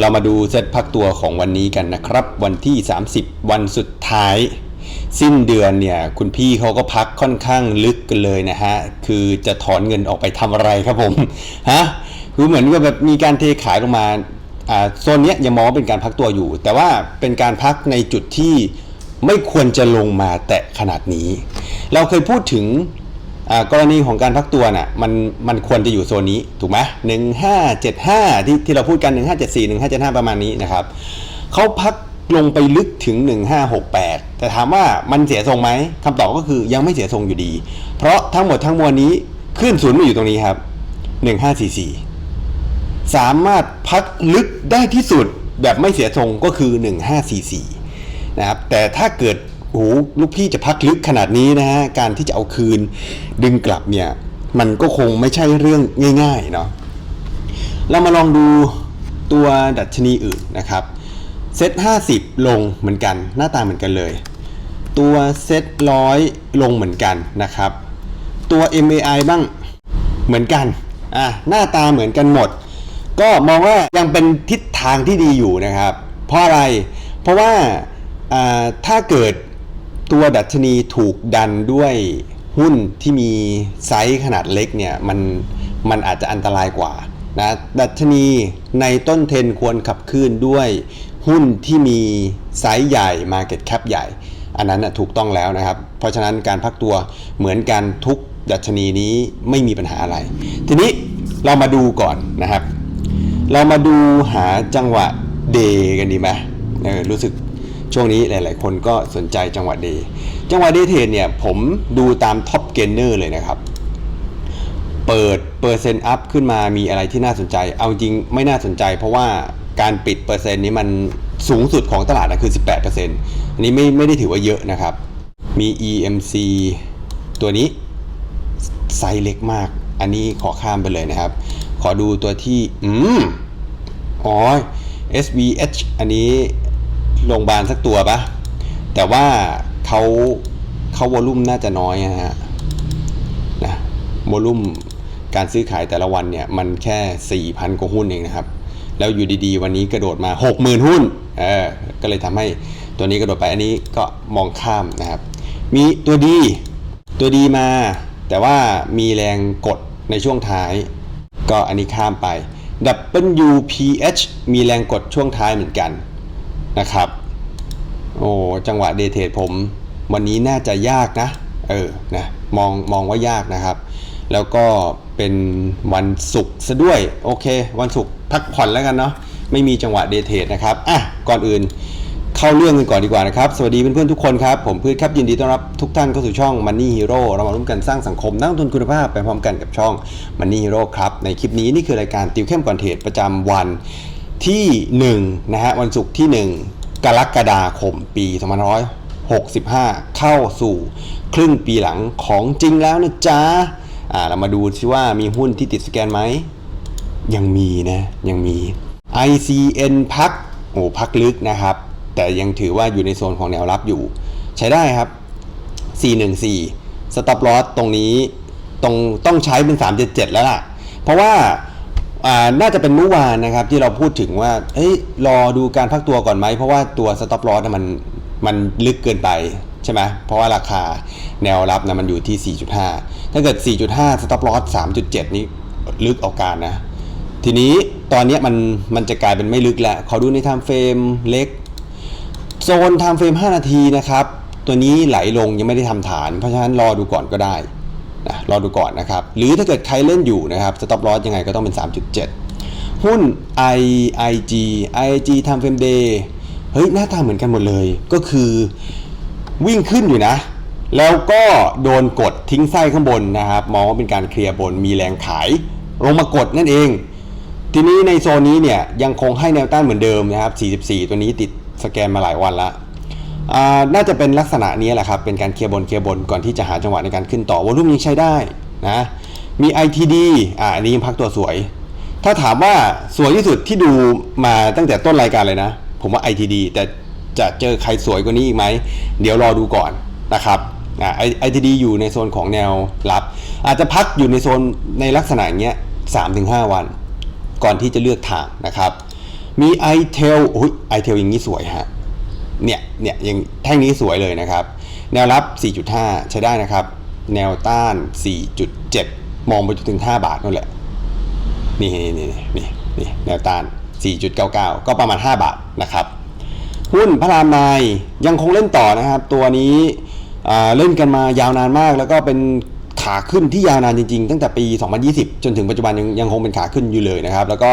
เรามาดูเซตพักตัวของวันนี้กันนะครับ วันที่ 30 วันสุดท้าย สิ้นเดือนเนี่ยคุณพี่เขาก็พักค่อนข้างลึกกันเลยนะฮะ คือจะถอนเงินออกไปทำอะไรครับผมฮะคือเหมือนกับแบบมีการเทขายลงมาอ่าโซนเนี้ยยังมองว่าเป็นการพักตัวอยู่ แต่ว่าเป็นการพักในจุดที่ไม่ควรจะลงมาแตะขนาดนี้ เราเคยพูดถึง กรณีของการพักตัวน่ะมันมันควรจะอยู่โซนนี้ถูกไหมหนึ่งห้าเจ็ดห้าที่ที่เราพูดกันหนึ่งห้าเจ็ดสี่หนึ่งห้าเจ็ดห้าประมาณนี้นะครับเขาพักลงไปลึกถึง 1568 แต่ถามว่ามันเสียทรงไหมคำตอบก็คือยังไม่เสียทรงอยู่ดี เพราะทั้งหมดทั้งมวลนี้ขึ้นศูนย์มาอยู่ตรงนี้ครับ 1544 สามารถพักลึกได้ที่สุดแบบไม่เสียทรงก็คือ 1544 นะครับ แต่ถ้าเกิด โอ้โหลูกพี่จะพักลึกขนาดนี้นะฮะการที่จะเอาคืนดึงกลับเนี่ย มันก็คงไม่ใช่เรื่องง่ายๆเนาะเรามาลองดูตัวดัชนีอื่นนะครับเซต50 ลงเหมือนกัน หน้าตาเหมือนกันเลย ตัวเซตร้อยลงเหมือนกันนะครับ ตัว MAI บ้างเหมือนกันอะหน้าตาเหมือนกันหมด ก็มองว่ายังเป็นทิศทางที่ดีอยู่นะครับ เพราะอะไรเพราะว่าถ้าเกิด ตัวดัชนีถูกดันด้วยหุ้นที่มีไซส์ขนาดเล็กเนี่ยมันมันอาจจะอันตรายกว่านะดัชนีในต้นเทนควรขับเคลื่อนด้วยหุ้นที่มีไซส์ใหญ่ Market Cap ใหญ่ อันนั้นนะถูกต้องแล้วนะครับ เพราะฉะนั้นการพักตัวเหมือนกันทุกดัชนีนี้ไม่มีปัญหาอะไร ทีนี้เรามาดูก่อนนะครับ เรามาดูหาจังหวะเดกันดีไหมรู้สึก ช่วงนี้หลาย ๆ คนก็สนใจจังหวะเดย์จังหวะเดย์เทรดเนี่ยผมดูตามท็อปเกนเนอร์เลยนะครับ เปิดเปอร์เซ็นต์อัพขึ้นมามีอะไรที่น่าสนใจ เอาจริงไม่น่าสนใจ เพราะว่าการปิดเปอร์เซ็นต์นี้มันสูงสุดของตลาดนะคือ 18%อันนี้ไม่ไม่ได้ถือว่าเยอะนะครับ มี EMC ตัวนี้ไซส์เล็กมาก อันนี้ขอข้ามไปเลยนะครับ ขอดูตัวที่ อืมอ๋อ SVH อันนี้ โรงพยาบาลสักตัวปะแต่ว่าเขาเขาวอลุ่มน่าจะน้อยนะฮะนะวอลุ่มการซื้อขายแต่ละวันเนี่ยมันแค่ 4,000 กว่าหุ้นเองนะครับ แล้วอยู่ดีๆ วันนี้กระโดดมา 60,000 หุ้นเออก็เลยทำให้ตัวนี้กระโดดไปอันนี้ก็มองข้ามนะครับ มีตัวดีตัวดีมา แต่ว่ามีแรงกดในช่วงท้าย ก็อันนี้ข้ามไป WPH มีแรงกดช่วงท้ายเหมือนกัน นะครับ โอ้จังหวะเดทเทดผม วันนี้น่าจะยากนะ เออนะมองมองว่ายากนะครับ แล้วก็เป็นวันศุกร์ซะด้วย โอเค วันศุกร์พักผ่อนแล้วกันเนาะไม่มีจังหวะเดทเทดนะครับอะก่อนอื่นเข้าเรื่องกันก่อนดีกว่านะครับ สวัสดีเพื่อนๆทุกคนครับ ผมพืชครับยินดีต้อนรับทุกท่านเข้าสู่ช่อง Money Hero เรามาร่วมกันสร้างสังคมนักลงทุนคุณภาพไปพร้อมกันกับช่อง Money Hero ครับ ในคลิปนี้นี่คือรายการติวเข้มก่อนเทรดประจำวัน ที่1นะฮะวันศุกร์ที่ 1 กรกฎาคมปี2565 เข้าสู่ครึ่งปีหลังของจริงแล้วนะจ๊ะอ่าเรามาดูซิว่ามีหุ้นที่ติดสแกนไหม ยังมีนะ ยังมี ICN พักโอ้พักลึกนะครับ แต่ยังถือว่าอยู่ในโซนของแนวรับอยู่ ใช้ได้ครับ 414 stop loss ตรงนี้ตรงต้องใช้เป็น 377 แล้วล่ะ เพราะว่าอ่า น่าจะเป็นเมื่อวานนะครับที่เราพูดถึงว่าเอ้ยรอดูการพักตัวก่อนไหม เพราะว่าตัว stop loss น่ะมันมันลึกเกินไปใช่ไหมเพราะว่าราคาแนวรับนะมันอยู่ที่ 4.5 ถ้าเกิด 4.5 stop loss 3.7 นี้ลึกออกการนะ ทีนี้ตอนนี้มันมันจะกลายเป็นไม่ลึกแล้วขอดูใน time frame เล็ก โซน time frame 5นาทีนะครับ ตัวนี้ไหลลงยังไม่ได้ทำฐาน เพราะฉะนั้นรอดูก่อนก็ได้ นะรอดูก่อนนะครับ หรือถ้าเกิดใครเล่นอยู่นะครับ stop loss ยังไงก็ต้องเป็น 3.7 หุ้น IIG IIG time frame day เฮ้ย หน้าตาเหมือนกันหมดเลย ก็คือวิ่งขึ้นอยู่นะ แล้วก็โดนกดทิ้งไส้ข้างบนนะครับ มองว่าเป็นการเคลียร์บนมีแรงขายลงมากดนั่นเอง ทีนี้ในโซนนี้เนี่ยยังคงให้แนวต้านเหมือนเดิมนะครับ 44 ตัวนี้ติดสแกนมาหลายวันละ น่าจะเป็นลักษณะนี้แหละครับ เป็นการเคลียร์บนเคลียร์บนก่อนที่จะหาจังหวะในการขึ้นต่อวอลุ่มยังใช้ได้นะ มี ITD อ่าอันนี้ยังพักตัวสวย ถ้าถามว่าสวยที่สุดที่ดูมาตั้งแต่ต้นรายการเลยนะ ผมว่า ITD แต่จะเจอใครสวยกว่านี้อีกไหม เดี๋ยวรอดูก่อนนะครับอ่า ITD อยู่ในโซนของแนวรับ อาจจะพักอยู่ในโซนในลักษณะอย่างเงี้ย3-5 วัน ก่อนที่จะเลือกทางนะครับ มี i t e l อุ้ย i t e l อย่างนี้สวยฮะ เนี่ยเนี่ยยังแท่งนี้สวยเลยนะครับ แนวรับ 4.5 ใช้ได้นะครับ แนวต้าน 4.7 มองไปจนถึง 5 บาทนั่นแหละ นี่นี่นี่นี่นี่แนวต้าน 4.99 ก็ประมาณ 5 บาทนะครับ หุ้นพระรามนายยังคงเล่นต่อนะครับ ตัวนี้เล่นกันมายาวนานมาก แล้วก็เป็นขาขึ้นที่ยาวนานจริงๆ ตั้งแต่ปี 2020 จนถึงปัจจุบันยังยังคงเป็นขาขึ้นอยู่เลยนะครับ แล้วก็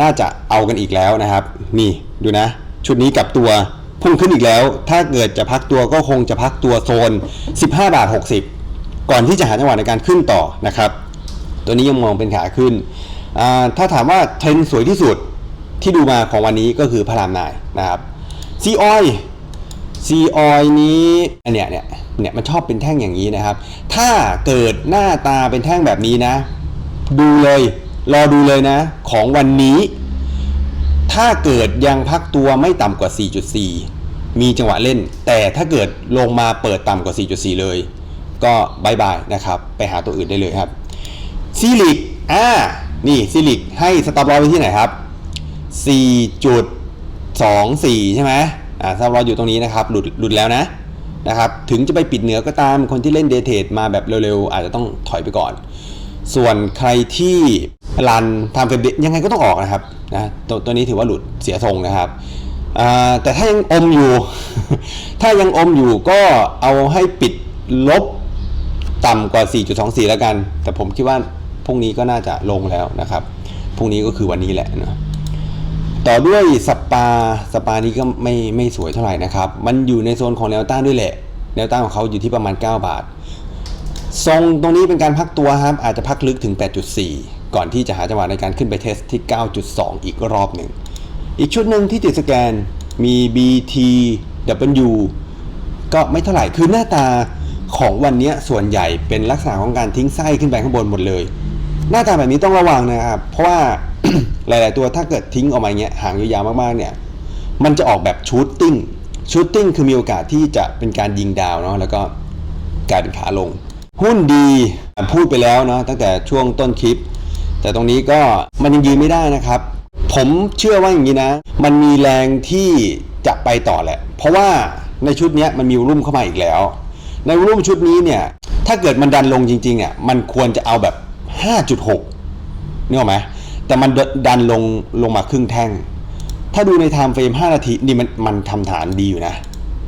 น่าจะเอากันอีกแล้วนะครับ นี่ดูนะ ชุดนี้กับตัว พุ่งขึ้นอีกแล้ว ถ้าเกิดจะพักตัวก็คงจะพักตัวโซน 15 บาท 60 ก่อนที่จะหาจังหวะในการขึ้นต่อนะครับ ตัวนี้ยังมองเป็นขาขึ้นอ่าถ้าถามว่าเทรนสวยที่สุดที่ดูมาของวันนี้ก็คือพระรามนายนะครับซีออยซีออยนี้อันเนี้ยเนี่ยเนี่ยมันชอบเป็นแท่งอย่างนี้นะครับ ถ้าเกิดหน้าตาเป็นแท่งแบบนี้นะ ดูเลย รอดูเลยนะ ของวันนี้ ถ้าเกิดยังพักตัวไม่ต่ำกว่า 4.4 มีจังหวะเล่น แต่ถ้าเกิดลงมาเปิดต่ำกว่า 4.4 เลย ก็บายบายนะครับ ไปหาตัวอื่นได้เลยครับซีลิกอ่า นี่ซีลิกให้สต็อปลอไว้ที่ไหนครับ 4.24 ใช่ไหมอ่าสต็อปลออยู่ตรงนี้นะครับ หลุดหลุดแล้วนะนะครับ ถึงจะไปปิดเหนือก็ตามคนที่เล่นเดทเทดมาแบบเร็วๆ อาจจะต้องถอยไปก่อน ส่วนใครที่รันทำเฟรมยังไงก็ต้องออกนะครับนะตัวตัวนี้ถือว่าหลุดเสียทรงนะครับแต่ถ้ายังอมอยู่ ถ้ายังอมอยู่ก็เอาให้ปิดลบต่ำกว่า 4.24 แล้วกัน แต่ผมคิดว่าพรุ่งนี้ก็น่าจะลงแล้วนะครับพรุ่งนี้ก็คือวันนี้แหละนะต่อด้วยสปาสปานี้ก็ไม่ไม่สวยเท่าไหร่นะครับ มันอยู่ในโซนของแนวต้านด้วยแหละ แนวต้านของเขาอยู่ที่ประมาณ 9 บาท ทรงตรงนี้เป็นการพักตัวครับ อาจจะพักลึกถึง 8.4 ก่อนที่จะหาจังหวะในการขึ้นไปเทสที่ 9.2 อีกรอบหนึ่ง อีกชุดหนึ่งที่ติดสแกนมี BTW ก็ไม่เท่าไหร่คือหน้าตาของวันนี้ส่วนใหญ่เป็นลักษณะของการทิ้งไส้ขึ้นไปข้างบนหมดเลย หน้าตาแบบนี้ต้องระวังนะครับ เพราะว่าหลาย ๆ ตัวถ้าเกิดทิ้งออกมาอย่างเงี้ยห่างยาวๆมาก ๆ เนี่ย มันจะออกแบบชูตติ้งชูตติ้งคือมีโอกาสที่จะเป็นการยิงดาวเนาะแล้วก็กลายเป็นขาลง หุ้นดีพูดไปแล้วเนาะตั้งแต่ช่วงต้นคลิป แต่ตรงนี้ก็มันยังยืนไม่ได้นะครับ ผมเชื่อว่าอย่างนี้นะ มันมีแรงที่จะไปต่อแหละ เพราะว่าในชุดนี้มันมีวอลุ่มเข้ามาอีกแล้ว ในวอลุ่มชุดนี้เนี่ยถ้าเกิดมันดันลงจริงๆเนี่ยมันควรจะเอาแบบ 5.6นึกออไหมแต่มันดันลงลงมาครึ่งแท่ง ถ้าดูในไทม์เฟรม5 นาทีนี่มันมันทำฐานดีอยู่นะ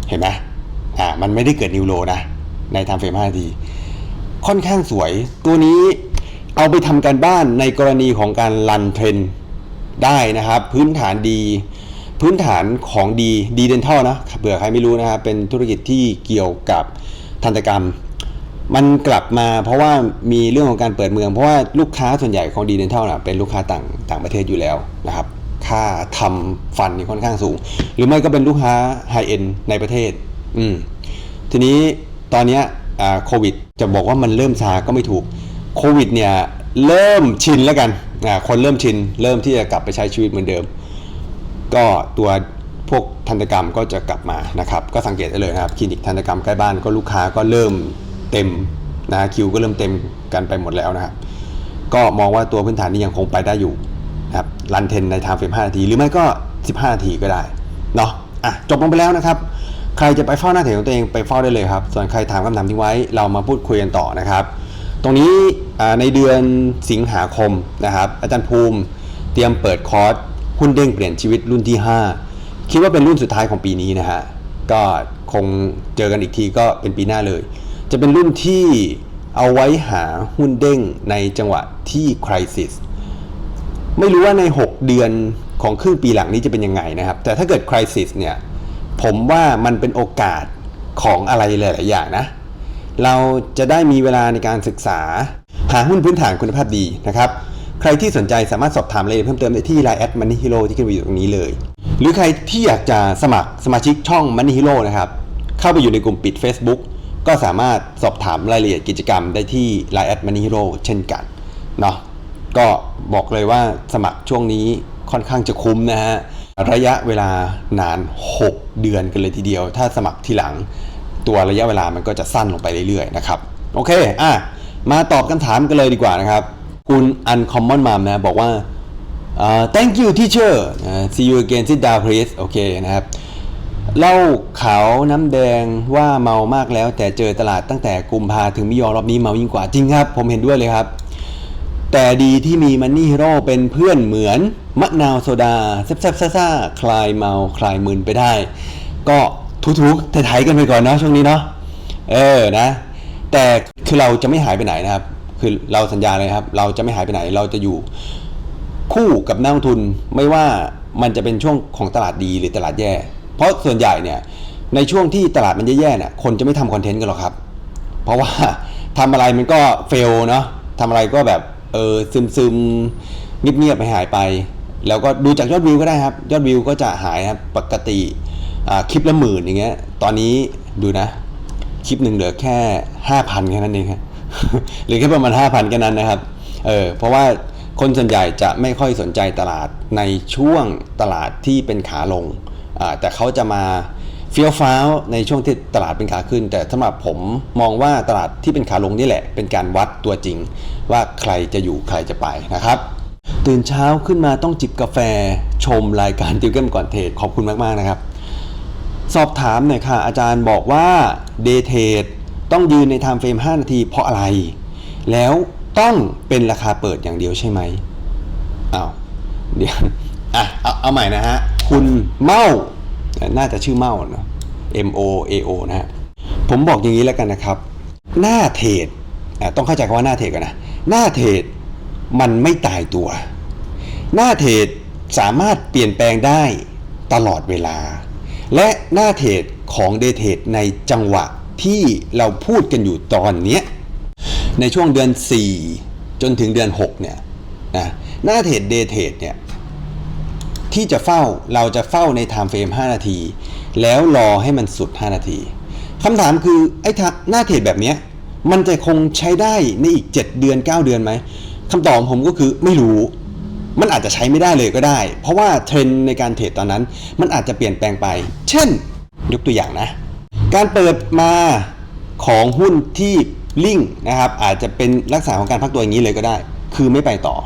เห็นไหมอ่ามันไม่ได้เกิดนิวโรนะในไทม์เฟรม5นาที ค่อนข้างสวย ตัวนี้เอาไปทำการบ้านในกรณีของการรันเทรนได้นะครับ พื้นฐานดี พื้นฐานของดีดีเดนทัลนะเผื่อใครไม่รู้นะครับเป็นธุรกิจที่เกี่ยวกับทันตกรรม มันกลับมาเพราะว่ามีเรื่องของการเปิดเมืองเพราะว่าลูกค้าส่วนใหญ่ของดีเดนทัลนะเป็นลูกค้าต่างต่างประเทศอยู่แล้วนะครับค่าทำฟันนี่ค่อนข้างสูง หรือไม่ก็เป็นลูกค้าไฮเอ็นในประเทศ อืมทีนี้ตอนเนี้ย โควิดจะบอกว่ามันเริ่มซาก็ไม่ถูกโควิดเนี่ยเริ่มชินแล้วกันอ่าคนเริ่มชิน เริ่มที่จะกลับไปใช้ชีวิตเหมือนเดิม ก็ตัวพวกทันตกรรมก็จะกลับมานะครับ ก็สังเกตได้เลยนะครับคลินิกทันตกรรมใกล้บ้านก็ลูกค้าก็เริ่มเต็มนะคิวก็เริ่มเต็มกันไปหมดแล้วนะครับ ก็มองว่าตัวพื้นฐานนี้ยังคงไปได้อยู่นะครับรันเทนในทม์เฟรม5นาที หรือไม่ก็ 15นาทีก็ได้เนาะอะจบลงไปแล้วนะครับ ใครจะไปเฝ้าหน้าเถของตัวเองไปเฝ้าได้เลยครับ ส่วนใครถามคำถามทิ้งไว้ เรามาพูดคุยกันต่อนะครับ ตรงนี้ในเดือนสิงหาคมนะครับ อาจารย์ภูมิเตรียมเปิดคอร์สหุ้นเด้งเปลี่ยนชีวิตรุ่นที่ 5 คิดว่าเป็นรุ่นสุดท้ายของปีนี้นะฮะก็คงเจอกันอีกทีก็เป็นปีหน้าเลย จะเป็นรุ่นที่เอาไว้หาหุ้นเด้งในจังหวะที่คริสิสไม่รู้ว่าใน 6 เดือนของครึ่งปีหลังนี้จะเป็นยังไงนะครับ แต่ถ้าเกิดคริสิสเนี่ย ผมว่ามันเป็นโอกาสของอะไรหลาย ๆ อย่างนะ เราจะได้มีเวลาในการศึกษา หาหุ้นพื้นฐานคุณภาพดีนะครับ ใครที่สนใจสามารถสอบถามรายละเอียดเพิ่มเติมได้ที่ Line แอดมันนี่ฮีโร่ที่ขึ้นอยู่ตรงนี้เลย หรือใครที่อยากจะสมัครสมาชิกช่องมันนี่ฮีโร่นะครับ เข้าไปอยู่ในกลุ่มปิด Facebook ก็สามารถสอบถามรายละเอียดกิจกรรมได้ที่ Line แอดมันนี่ฮีโร่เช่นกันเนาะก็บอกเลยว่าสมัครช่วงนี้ค่อนข้างจะคุ้มนะฮะ ระยะเวลานาน 6 เดือนกันเลยทีเดียว ถ้าสมัครทีหลัง ตัวระยะเวลามันก็จะสั้นลงไปเรื่อยๆนะครับ โอเค อะ มาตอบคำถามกันเลยดีกว่านะครับ คุณ Uncommon Mom นะ บอกว่าอ่า thank you teacher อ่า see you again sit down please โอเคนะครับเล้าขาวน้ำแดงว่าเมามากแล้วแต่เจอตลาดตั้งแต่กุมภาถึงมิยอรอบนี้เมายิ่งกว่าจริงครับ ผมเห็นด้วยเลยครับ แต่ดีที่มีมันนี่ฮีโร่เป็นเพื่อนเหมือนมะนาวโซดาแซ่บๆซ่าๆคลายเมาคลายมึนไปได้ ก็ทุกๆไทยๆกันไปก่อนเนาะช่วงนี้เนาะเออนะ แต่คือเราจะไม่หายไปไหนนะครับ คือเราสัญญาเลยครับ เราจะไม่หายไปไหน เราจะอยู่คู่กับนักลงทุนไม่ว่ามันจะเป็นช่วงของตลาดดีหรือตลาดแย่ เพราะส่วนใหญ่เนี่ยในช่วงที่ตลาดมันแย่ๆเนี่ยคนจะไม่ทำคอนเทนต์กันหรอกครับ เพราะว่าทำอะไรมันก็เฟลเนาะทำอะไรก็แบบ เออซึมซึมเงียบเงียบๆไปหายไป แล้วก็ดูจากยอดวิวก็ได้ครับ ยอดวิวก็จะหายครับปกติคลิปละหมื่นอย่างเงี้ย ตอนนี้ดูนะ คลิปหนึ่งเหลือแค่ห้าพันแค่นั้นเองครับหรือแค่ประมาณห้าพันแค่นั้นนะครับเออเพราะว่าคนส่วนใหญ่จะไม่ค่อยสนใจตลาดในช่วงตลาดที่เป็นขาลงแต่เขาจะมา เฟี้ยวฟ้าวในช่วงที่ตลาดเป็นขาขึ้น แต่สำหรับผมมองว่าตลาดที่เป็นขาลงนี่แหละ เป็นการวัดตัวจริง ว่าใครจะอยู่ใครจะไปนะครับ ตื่นเช้าขึ้นมาต้องจิบกาแฟชมรายการติวเกมก่อนเทรดขอบคุณมากๆนะครับ สอบถามหน่อยค่ะ อาจารย์บอกว่าเดเทรดต้องยืนในไทม์เฟรม5 นาทีเพราะอะไร แล้วต้องเป็นราคาเปิดอย่างเดียวใช่ไหมอ้าวเดี๋ยวอะเอาเอาใหม่นะฮะคุณเมา น่าจะชื่อเมาเนอะ M O A O นะฮะผมบอกอย่างนี้แล้วกันนะครับ หน้าเทรดต้องเข้าใจคำว่าหน้าเทรดก่อนนะหน้าเทรดมันไม่ตายตัว หน้าเทรดสามารถเปลี่ยนแปลงได้ตลอดเวลา และหน้าเทรดของเดเทรดในจังหวะที่เราพูดกันอยู่ตอนนี้ในช่วงเดือน 4 จนถึงเดือน 6 เนี่ยนะหน้าเทรดเดเทรดเนี่ย ที่จะเฝ้าเราจะเฝ้าในไทม์เฟรม5 นาที แล้วรอให้มันสุด 5 นาทีคำถามคือไอ้หน้าเทรดแบบนี้มันจะคงใช้ได้ในอีก 7 เดือน 9 เดือนไหมคำตอบผมก็คือไม่รู้ มันอาจจะใช้ไม่ได้เลยก็ได้ เพราะว่าเทรนในการเทรดตอนนั้น มันอาจจะเปลี่ยนแปลงไป เช่น ยกตัวอย่างนะ การเปิดมาของหุ้นที่ลิ่งนะครับอาจจะเป็นลักษณะของการพักตัวอย่างนี้เลยก็ได้ คือไม่ไปต่อ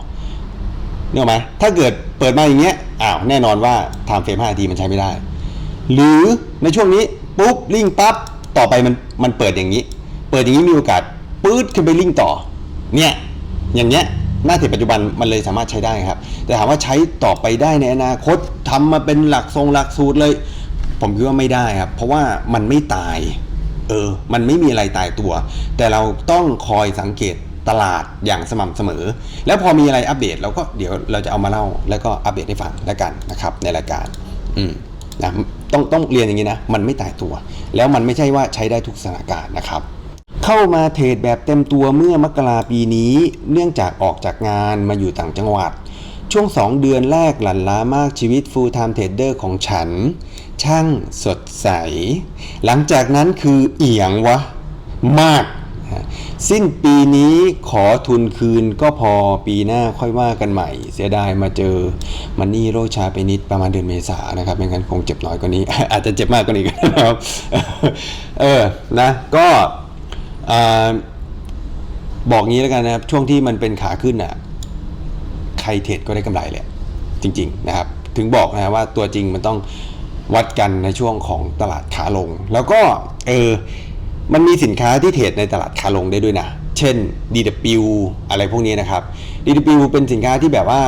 เนี่ยไหมถ้าเกิดเปิดมาอย่างเงี้ยอ้าวแน่นอนว่าไทม์เฟรม5นาทีมันใช้ไม่ได้ หรือในช่วงนี้ปุ๊บลิงปั๊บต่อไปมันมันเปิดอย่างนี้ เปิดอย่างนี้มีโอกาสปื๊ดขึ้นไปลิงต่อ เนี่ยอย่างเงี้ยหน้าเทรดปัจจุบันมันเลยสามารถใช้ได้ครับ แต่ถามว่าใช้ต่อไปได้ในอนาคตทำมาเป็นหลักทรงหลักสูตรเลย ผมคิดว่าไม่ได้ครับ เพราะว่ามันไม่ตาย เออ มันไม่มีอะไรตายตัว แต่เราต้องคอยสังเกต ตลาดอย่างสม่ำเสมอ แล้วพอมีอะไรอัปเดตเราก็เดี๋ยวเราจะเอามาเล่าแล้วก็อัปเดตให้ฟังแล้วกันนะครับในรายการอืมนะต้องต้องเรียนอย่างนี้นะ มันไม่ตายตัว แล้วมันไม่ใช่ว่าใช้ได้ทุกสถานการณ์นะครับ เข้ามาเทรดแบบเต็มตัวเมื่อมกราปีนี้ เนื่องจากออกจากงานมาอยู่ต่างจังหวัด ช่วง 2 เดือนแรกหลั่นล้ามากชีวิต full time trader ของฉัน ช่างสดใส หลังจากนั้นคือเอียงวะ มาก สิ้นปีนี้ขอทุนคืนก็พอปีหน้าค่อยว่ากันใหม่ เสียดายมาเจอมันนี่โรชาไปนิดประมาณเดือนเมษานะครับไม่งั้นคงเจ็บน้อยกว่านี้ อาจจะเจ็บมากกว่านี้ก็ได้ครับเออนะก็บอกงี้แล้วกันนะครับ ช่วงที่มันเป็นขาขึ้นอะใครเทรดก็ได้กำไรแหละจริง ๆ นะครับ ถึงบอกนะว่าตัวจริงมันต้องวัดกันในช่วงของตลาดขาลง แล้วก็เออ มันมีสินค้าที่เทรดในตลาดขาลงได้ด้วยนะ เช่น DW อะไรพวกนี้นะครับ DW เป็นสินค้าที่แบบว่า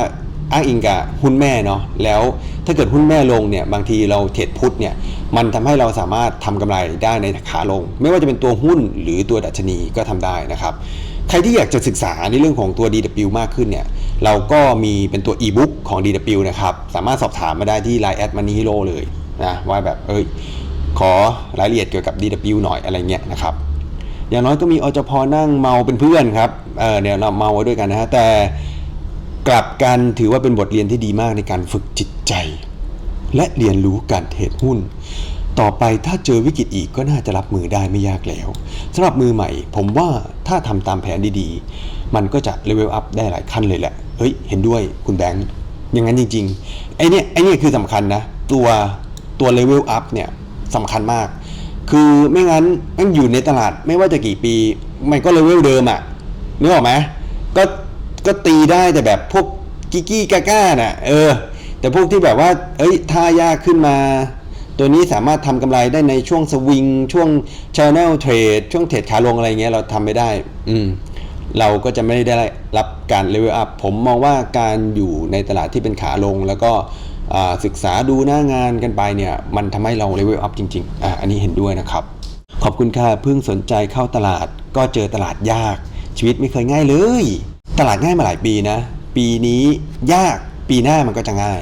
อ้างอิงกับหุ้นแม่เนาะ แล้วถ้าเกิดหุ้นแม่ลงเนี่ย บางทีเราเทรดพุทธเนี่ย มันทำให้เราสามารถทำกำไรได้ในขาลง ไม่ว่าจะเป็นตัวหุ้นหรือตัวดัชนีก็ทำได้นะครับ ใครที่อยากจะศึกษาในเรื่องของตัว DW มากขึ้นเนี่ย เราก็มีเป็นตัว e-book ของ DW นะครับ สามารถสอบถามมาได้ที่ Line แอดมันนี่ฮโรเลยนะว่าแบบเอ้ย ขอรายละเอียดเกี่ยวกับ DW หน่อยอะไรเงี้ยนะครับอย่างน้อยก็มีอจพนั่งเมาเป็นเพื่อนครับเออเดี๋ยวเราเมาไว้ด้วยกันนะฮะแต่กลับกันถือว่าเป็นบทเรียนที่ดีมากในการฝึกจิตใจ และเรียนรู้การเทรดหุ้น ต่อไปถ้าเจอวิกฤตอีกก็น่าจะรับมือได้ไม่ยากแล้วสำหรับมือใหม่ ผมว่าถ้าทำตามแผนดีๆ มันก็จะเลเวลอัพได้หลายขั้นเลยแหละ เฮ้ย เห็นด้วยคุณแบงค์อย่างนั้นจริงๆไอเนี้ยไอเนี้ยคือสำคัญนะ ตัวตัวเลเวลอัพเนี่ย สำคัญมาก คือไม่งั้นมันอยู่ในตลาดไม่ว่าจะกี่ปี มันก็เลเวลเดิมอะนึกออกไหมก็ก็ตีได้แต่แบบพวกกิกกี้กาก้าน่ะเออ แต่พวกที่แบบว่า เอ้ยท่ายากขึ้นมา ตัวนี้สามารถทำกำไรได้ในช่วงสวิง ช่วง channel trade ช่วงเทรดขาลงอะไรเงี้ยเราทำไม่ได้ อืมเราก็จะไม่ได้รับการเลเวลอัพผมมองว่าการอยู่ในตลาดที่เป็นขาลงแล้วก็ ศึกษาดูหน้างานกันไปเนี่ยมันทำให้เราเลเวลอัพจริงๆออันนี้เห็นด้วยนะครับ ขอบคุณค่ะเพิ่งสนใจเข้าตลาด ก็เจอตลาดยาก ชีวิตไม่เคยง่ายเลย ตลาดง่ายมาหลายปีนะ ปีนี้ยากปีหน้ามันก็จะง่าย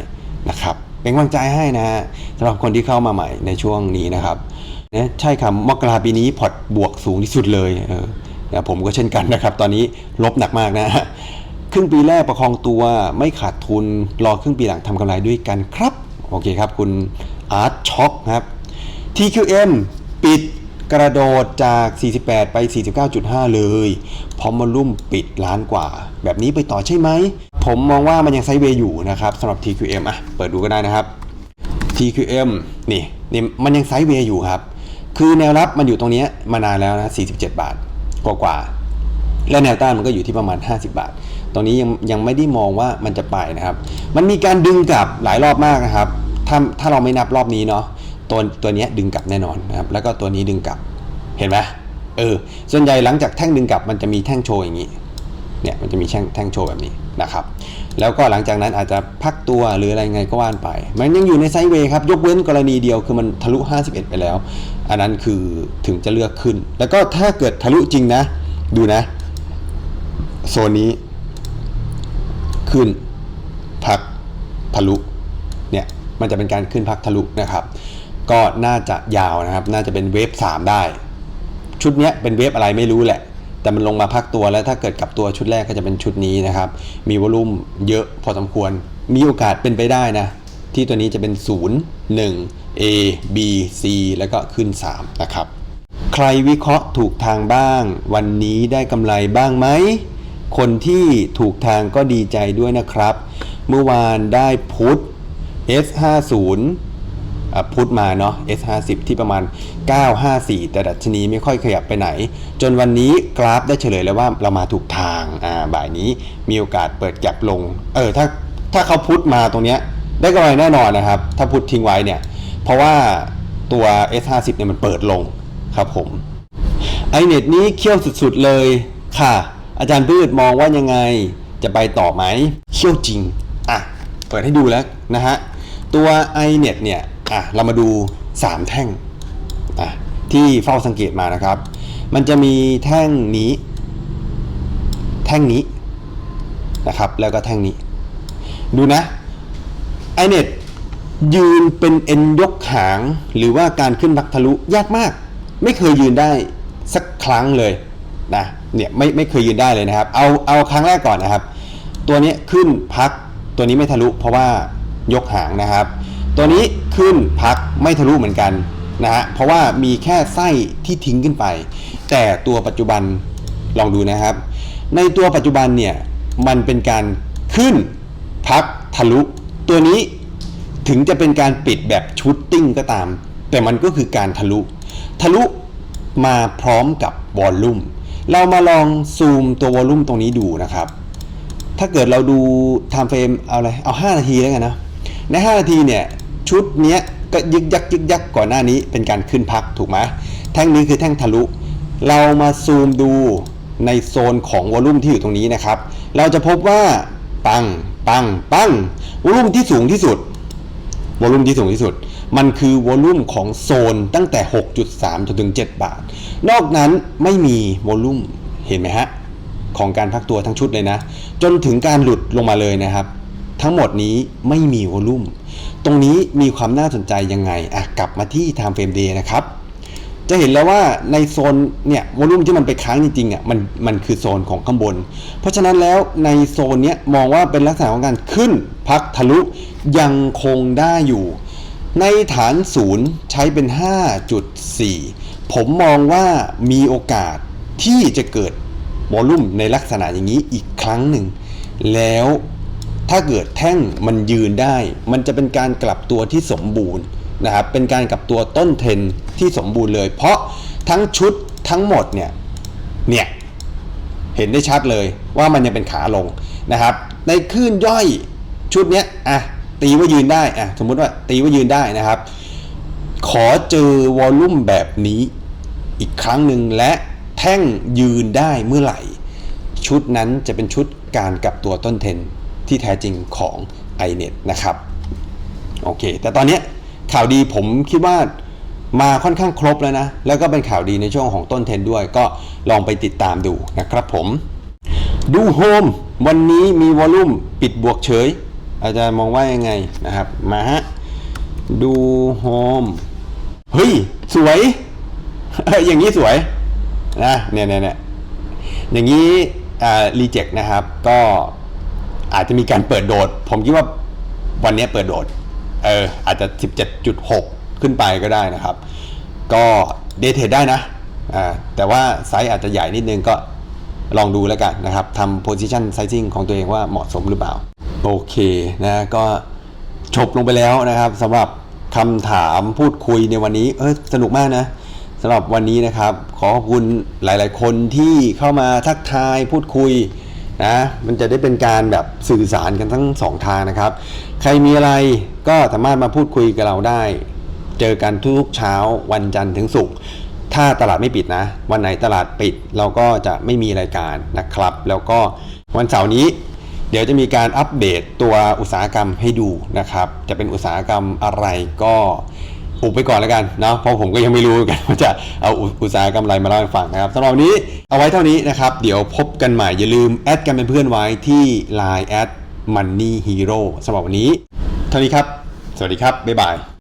นะครับเป็นกำลังใจให้นะฮะสำหรับคนที่เข้ามาใหม่ในช่วงนี้นะครับนะใช่ครับมกราปีนี้พอร์ตบวกสูงที่สุดเลยเออผมก็เช่นกันนะครับ ตอนนี้ลบหนักมากนะ ครึ่งปีแรกประคองตัวไม่ขาดทุนรอครึ่งปีหลังทำกำไรด้วยกันครับ โอเคครับ คุณอาร์ตช็อคครับ TQM ปิดกระโดดจาก 48 ไป 49.5 เลยพร้อมมารุ่มปิดล้านกว่า แบบนี้ไปต่อใช่ไหม ผมมองว่ามันยังไซด์เวย์อยู่นะครับสำหรับ TQM อะ เปิดดูก็ได้นะครับ TQM นี่นี่มันยังไซด์เวย์อยู่ครับ คือแนวรับมันอยู่ตรงนี้มานานแล้วนะ 47 บาทกว่าๆและแนวต้านมันก็อยู่ที่ประมาณ 50 บาท ตรงนี้ยังยังไม่ได้มองว่ามันจะไปนะครับ มันมีการดึงกลับหลายรอบมากนะครับ ถ้าถ้าเราไม่นับรอบนี้เนาะตัวตัวนี้ดึงกลับแน่นอนนะครับ แล้วก็ตัวนี้ดึงกลับเห็นไหมเออส่วนใหญ่หลังจากแท่งดึงกลับมันจะมีแท่งโชว์อย่างนี้เนี่ยมันจะมีแท่งแท่งโชว์แบบนี้นะครับ แล้วก็หลังจากนั้นอาจจะพักตัวหรืออะไรไงก็ว่านไป มันยังอยู่ในไซด์เวย์ครับ ยกเว้นกรณีเดียวคือมันทะลุ 51 ไปแล้ว อันนั้นคือถึงจะเลือกขึ้น แล้วก็ถ้าเกิดทะลุจริงนะ ดูนะ โซนนี้ ขึ้นพักทะลุเนี่ยมันจะเป็นการขึ้นพักทะลุนะครับ ก็น่าจะยาวนะครับ น่าจะเป็นเวฟ3ได้ ชุดเนี้ยเป็นเวฟอะไรไม่รู้แหละ แต่มันลงมาพักตัวแล้วถ้าเกิดกลับตัวชุดแรกก็จะเป็นชุดนี้นะครับ มีวอลุ่มเยอะพอสมควร มีโอกาสเป็นไปได้นะ ที่ตัวนี้จะเป็น 0 1 A B C แล้วก็ขึ้น 3 นะครับ ใครวิเคราะห์ถูกทางบ้าง วันนี้ได้กำไรบ้างไหม คนที่ถูกทางก็ดีใจด้วยนะครับ เมื่อวานได้พุท S50 พุทมาเนาะ S50 ที่ประมาณ 954 แต่ดัชนีไม่ค่อยขยับไปไหน จนวันนี้กราฟได้เฉลยแล้วว่าเรามาถูกทาง อ่า บ่ายนี้มีโอกาสเปิดแก็บลง เออ ถ้า ถ้าเขาพุทมาตรงเนี้ย ได้กำไรแน่นอนนะครับ ถ้าพุททิ้งไว้เนี่ย เพราะว่าตัว S50 เนี่ยมันเปิดลงครับผม ไอเน็ตนี้เคี่ยวสุดๆเลยค่ะ อาจารย์พืชมองว่ายังไงจะไปต่อไหมเคี่ยวจริง อะ เปิดให้ดูแล้วนะฮะ ตัว iNet เนี่ย อะ เรามาดู 3 แท่ง อะ ที่เฝ้าสังเกตมานะครับ มันจะมีแท่งนี้ แท่งนี้นะครับ แล้วก็แท่งนี้ ดูนะ iNet ยืนเป็นเอ็นยกหาง หรือว่าการขึ้นพักทะลุยากมาก ไม่เคยยืนได้สักครั้งเลยนะ เนี่ยไม่ไม่เคยยืนได้เลยนะครับ เอาเอาครั้งแรกก่อนนะครับ ตัวนี้ขึ้นพักตัวนี้ไม่ทะลุเพราะว่ายกหางนะครับ ตัวนี้ขึ้นพักไม่ทะลุเหมือนกันนะฮะเพราะว่ามีแค่ไส้ที่ทิ้งขึ้นไป แต่ตัวปัจจุบันลองดูนะครับ ในตัวปัจจุบันเนี่ยมันเป็นการขึ้นพักทะลุ ตัวนี้ถึงจะเป็นการปิดแบบชุดติ้งก็ตาม แต่มันก็คือการทะลุ ทะลุมาพร้อมกับวอลลุ่ม เรามาลองซูมตัววอลลุ่มตรงนี้ดูนะครับ ถ้าเกิดเราดู time frame เอาอะไร เอา 5 นาทีแล้วกันนะ ใน 5 นาทีเนี่ย ชุดเนี้ยก็ยึกยักยึกยักก่อนหน้านี้เป็นการขึ้นพักถูกไหมแท่งนี้คือแท่งทะลุ เรามาซูมดูในโซนของวอลลุ่มที่อยู่ตรงนี้นะครับ เราจะพบว่าปังปังปังวอลลุ่มที่สูงที่สุดวอลลุ่มที่สูงที่สุด มันคือวอลุ่มของโซนตั้งแต่ 6.3จนถึง 7 บาท นอกนั้นไม่มีวอลุ่มเห็นไหมฮะ ของการพักตัวทั้งชุดเลยนะ จนถึงการหลุดลงมาเลยนะครับ ทั้งหมดนี้ไม่มีวอลลุ่ม ตรงนี้มีความน่าสนใจยังไงอะกลับมาที่ time frame day นะครับจะเห็นแล้วว่าในโซนเนี่ยวอลุ่มที่มันไปค้างจริงๆอะมันมันคือโซนของข้างบน เพราะฉะนั้นแล้วในโซนเนี้ยมองว่าเป็นลักษณะของการขึ้นพักทะลุยังคงได้อยู่ ในฐานศูนย์ใช้เป็น 5.4 ผมมองว่ามีโอกาสที่จะเกิดวอลุ่มในลักษณะอย่างนี้อีกครั้งหนึ่ง แล้วถ้าเกิดแท่งมันยืนได้ มันจะเป็นการกลับตัวที่สมบูรณ์นะครับ เป็นการกลับตัวต้นเทนที่สมบูรณ์เลย เพราะทั้งชุดทั้งหมดเนี่ย เนี่ย เห็นได้ชัดเลยว่ามันยังเป็นขาลงนะครับ ในคลื่นย่อยชุดเนี้ยอะ ตีว่ายืนได้อะสมมุติว่าตีว่ายืนได้นะครับ ขอเจอวอลลุ่มแบบนี้อีกครั้งหนึ่งและแท่งยืนได้เมื่อไหร่ ชุดนั้นจะเป็นชุดการกลับตัวต้นเทนที่แท้จริงของ iNet นะครับโอเค แต่ตอนนี้ข่าวดีผมคิดว่ามาค่อนข้างครบแล้วนะ แล้วก็เป็นข่าวดีในช่วงของต้นเทนด้วย ก็ลองไปติดตามดูนะครับผม ดูโฮมวันนี้มีวอลลุ่มปิดบวกเฉย อาจารย์มองว่ายังไงนะครับ มาฮะ ดูโฮม เฮ้ย สวยเอ้ยอย่างนี้สวยนะเนี่ยเนี่ยเนี่ยอย่างนี้อ่ารีเจ็คนะครับ ก็อาจจะมีการเปิดโดด ผมคิดว่าวันนี้เปิดโดดเอออาจจะ 17.6 ขึ้นไปก็ได้นะครับ ก็เดทเทรดได้นะอ่าแต่ว่าไซส์อาจจะใหญ่นิดนึงก็ลองดูแล้วกันนะครับทำ position sizing ของตัวเองว่าเหมาะสมหรือเปล่า โอเคนะก็จบลงไปแล้วนะครับสำหรับคำถามพูดคุยในวันนี้เออสนุกมากนะสำหรับวันนี้นะครับ ขอขอบคุณหลาย ๆ คนที่เข้ามาทักทายพูดคุยนะมันจะได้เป็นการแบบสื่อสารกันทั้งสองทางนะครับ ใครมีอะไรก็สามารถมาพูดคุยกับเราได้ เจอกันทุกเช้าวันจันทร์ถึงศุกร์ถ้าตลาดไม่ปิดนะ วันไหนตลาดปิดเราก็จะไม่มีรายการนะครับ แล้วก็วันเสาร์นี้ เดี๋ยวจะมีการอัปเดตตัวอุตสาหกรรมให้ดูนะครับ จะเป็นอุตสาหกรรมอะไรก็อุบไปก่อนแล้วกันเนาะเพราะผมก็ยังไม่รู้กันว่าจะเอาอุตสาหกรรมอะไรมาเล่าให้ฟังนะครับสำหรับวันนี้เอาไว้เท่านี้นะครับ เดี๋ยวพบกันใหม่อย่าลืมแอดกันเป็นเพื่อนไว้ที่ Line แอด Money Hero สำหรับวันนี้ เท่านี้ครับ สวัสดีครับ บ๊ายบาย